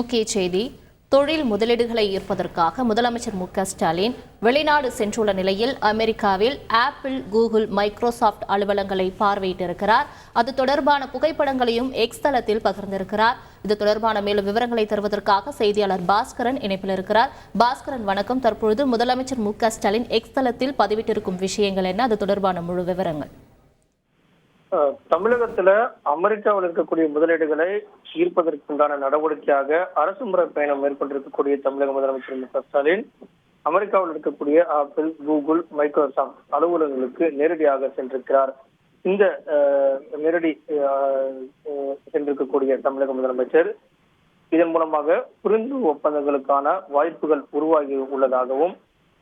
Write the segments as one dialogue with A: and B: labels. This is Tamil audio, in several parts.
A: முக்கிய செய்தி தொழில் முதலீடுகளை ஈர்ப்பதற்காக முதலமைச்சர் மு ஸ்டாலின் வெளிநாடு சென்றுள்ள நிலையில் அமெரிக்காவில் ஆப்பிள் கூகுள் மைக்ரோசாஃப்ட் அலுவலங்களை பார்வையிட்டிருக்கிறார். அது தொடர்பான புகைப்படங்களையும் எக்ஸ் தளத்தில் பகிர்ந்திருக்கிறார். இது தொடர்பான மேலும் விவரங்களை தருவதற்காக செய்தியாளர் பாஸ்கரன் இணைப்பில் இருக்கிறார். பாஸ்கரன் வணக்கம். தற்பொழுது முதலமைச்சர் மு ஸ்டாலின் எக்ஸ் தளத்தில் பதிவிட்டிருக்கும் விஷயங்கள் என்ன? அது தொடர்பான முழு விவரங்கள்.
B: தமிழகத்துல அமெரிக்காவில் இருக்கக்கூடிய முதலீடுகளை ஈர்ப்பதற்குண்டான நடவடிக்கையாக அரசு முறை பயணம் மேற்கொண்டிருக்கக்கூடிய தமிழக முதலமைச்சர் மு க ஸ்டாலின் அமெரிக்காவில் இருக்கக்கூடிய ஆப்பிள் கூகுள் மைக்ரோசாஃப்ட் அலுவலகங்களுக்கு நேரடியாக சென்றிருக்கிறார். இந்த நேரடி சென்றிருக்கக்கூடிய தமிழக முதலமைச்சர் இதன் மூலமாக புரிந்து ஒப்பந்தங்களுக்கான வாய்ப்புகள் உருவாகி உள்ளதாகவும்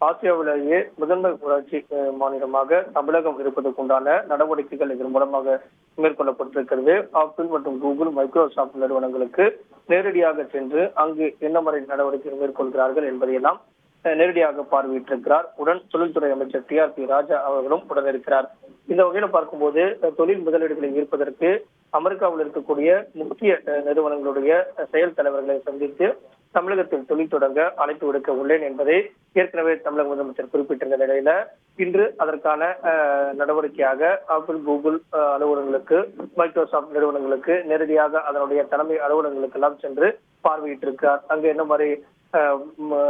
B: ஆசியாவிலேயே முதன்மை ஊராட்சி மாநிலமாக தமிழகம் இருப்பதற்குண்டான நடவடிக்கைகள் இதன் மூலமாக மேற்கொள்ளப்பட்டிருக்கிறது. ஆப்பிள் மற்றும் கூகுள் மைக்ரோசாப்ட் நிறுவனங்களுக்கு நேரடியாக சென்று அங்கு என்ன முறை நடவடிக்கைகள் மேற்கொள்கிறார்கள் என்பதையெல்லாம் நேரடியாக பார்வையிட்டிருக்கிறார். உடன் தொழில்துறை அமைச்சர் டி ஆர் பி ராஜா அவர்களும் உடனிருக்கிறார். இந்த வகையில பார்க்கும்போது தொழில் முதலீடுகளை ஈர்ப்பதற்கு அமெரிக்காவில் இருக்கக்கூடிய முக்கிய நிறுவனங்களுடைய செயல் தலைவர்களை சந்தித்து தமிழகத்தில் தொழில் தொடங்க அழைப்பு விடுக்க உள்ளேன் என்பதை ஏற்கனவே தமிழக முதலமைச்சர் குறிப்பிட்டிருந்த நிலையில இன்று அதற்கான அஹ், நடவடிக்கையாக ஆப்பிள் கூகுள் அலுவலகங்களுக்கு மைக்ரோசாப்ட் நிறுவனங்களுக்கு நேரடியாக அதனுடைய தலைமை அலுவலகங்களுக்கு எல்லாம் சென்று பார்வையிட்டிருக்கிறார். அங்கு என்ன மாதிரி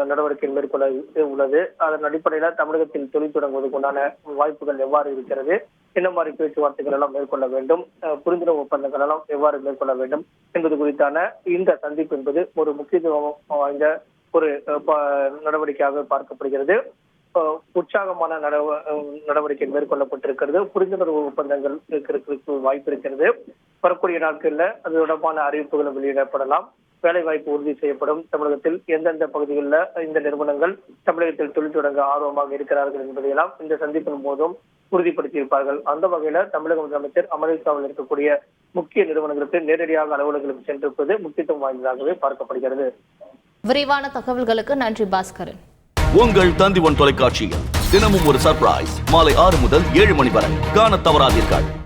B: நடவடிக்கை மேற்கொள்ள உள்ளது. அதன் அடிப்படையில தமிழகத்தில் தொழில் தொடங்குவதற்கு உண்டான வாய்ப்புகள் எவ்வாறு இருக்கிறது? என்ன மாதிரி பேச்சுவார்த்தைகள் எல்லாம் மேற்கொள்ள வேண்டும்? அஹ், புரிந்துணர்வு ஒப்பந்தங்கள் எல்லாம் எவ்வாறு மேற்கொள்ள வேண்டும் என்பது குறித்தான இந்த சந்திப்பு என்பது ஒரு முக்கியத்துவம் வாய்ந்த ஒரு ப- நடவடிக்கையாக பார்க்கப்படுகிறது. உற்சாகமான நடவ- அஹ், நடவடிக்கை மேற்கொள்ளப்பட்டிருக்கிறது. புரிந்துணர்வு ஒப்பந்தங்கள் இருக்கிறதுக்கு வாய்ப்பு இருக்கிறது. வரக்கூடிய நாட்கள்ல அது தொடர்பான அறிவிப்புகளும் வெளியிடப்படலாம். வேலை வாய்ப்பு உறுதி செய்யப்படும். தமிழகத்தில் எந்தெந்த பகுதிகளில் இந்த நிறுவனங்கள் தமிழகத்தில் தொழில் தொடங்க ஆர்வமாக இருக்கிறார்கள் என்பதையெல்லாம் இந்த சந்திப்பின் போதும் உறுதிப்படுத்தியிருப்பார்கள். அந்த வகையில தமிழக முதலமைச்சர் அமெரிக்காவில் இருக்கக்கூடிய முக்கிய நிறுவனங்களுக்கு நேரடியாக அலுவலர்களுக்கு சென்றிருப்பது முக்கியத்துவம் வாய்ந்ததாகவே பார்க்கப்படுகிறது.
A: விரிவான தகவல்களுக்கு நன்றி பாஸ்கரன்.
C: உங்கள் தந்திவன் தொலைக்காட்சியில் தினமும் ஒரு சர்ப்ரைஸ் மாலை ஆறு முதல் ஏழு மணி வரை. காணத் தவறாதீர்கள்.